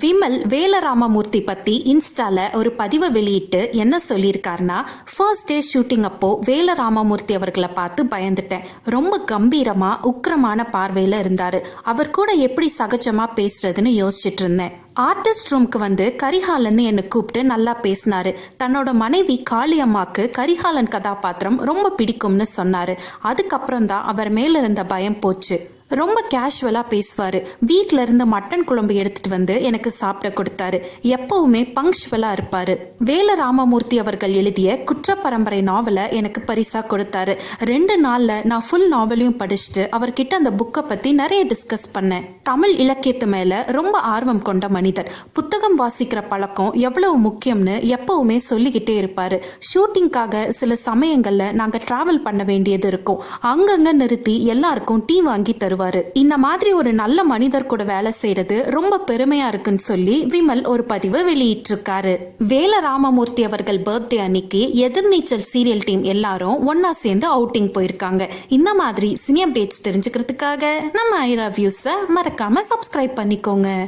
விமல் வேலராமமூர்த்தி பத்தி இன்ஸ்டால ஒரு பதிவை வெளியிட்டு என்ன சொல்லியிருக்காருன்னா ஃபர்ஸ்ட் டே ஷூட்டிங் அப்போ வேலராமமூர்த்தி அவர்களை பார்த்து பயந்துட்டேன். ரொம்ப கம்பீரமா உக்கிரமான பார்வையில இருந்தாரு. அவர் கூட எப்படி சகஜமா பேசுறதுன்னு யோசிச்சுட்டு இருந்தேன். ஆர்டிஸ்ட் ரூம்க்கு வந்து கரிகாலன்னு என்னை கூப்பிட்டு நல்லா பேசினாரு. தன்னோட மனைவி காளியம்மாக்கு கரிகாலன் கதாபாத்திரம் ரொம்ப பிடிக்கும்னு சொன்னாரு. அதுக்கப்புறம் தான் அவர் மேல இருந்த பயம் போச்சு. ரொம்ப கேஷுவலாக பேசுவார். வீட்டில் இருந்து மட்டன் குழம்பு எடுத்துட்டு வந்து எனக்கு சாப்பிட கொடுத்தாரு. எப்பவுமே பங்க்சுவலாக இருப்பார். வேல ராமமூர்த்தி அவர்கள் எழுதிய குற்ற பரம்பரை நாவலை எனக்கு பரிசாக கொடுத்தாரு. ரெண்டு நாளில் நான் ஃபுல் நாவலையும் படிச்சுட்டு அவர்கிட்ட அந்த புக்கை பற்றி நிறைய டிஸ்கஸ் பண்ணேன். தமிழ் இலக்கியத்து மேலே ரொம்ப ஆர்வம் கொண்ட மனிதர். புத்தகம் வாசிக்கிற பழக்கம் எவ்வளவு முக்கியம்னு எப்பவுமே சொல்லிக்கிட்டே இருப்பார். ஷூட்டிங்காக சில சமயங்களில் நாங்கள் ட்ராவல் பண்ண வேண்டியது இருக்கும். அங்கங்கே நிறுத்தி எல்லாருக்கும் டீ வாங்கி தருவோம் இந்த மாதிரி ஒரு நல்ல மனிதர் கூட வேலை செய்யறது ரொம்ப பெருமையா இருக்குன்னு சொல்லி விமல் ஒரு பதிவு வெளியிட்டிருக்காரு. வேல ராமமூர்த்தி அவர்கள் பர்த்டே அன்னைக்கு எதிர்நீச்சல் சீரியல் டீம் எல்லாரும் ஒன்னா சேர்ந்து அவுட்டிங் போயிருக்காங்க. இந்த மாதிரி சினி அப்டேட்ஸ் தெரிஞ்சுக்கிறதுக்காக நம்ம ஐரா வியூஸை மறக்காம சப்ஸ்கிரைப் பண்ணிக்கோங்க.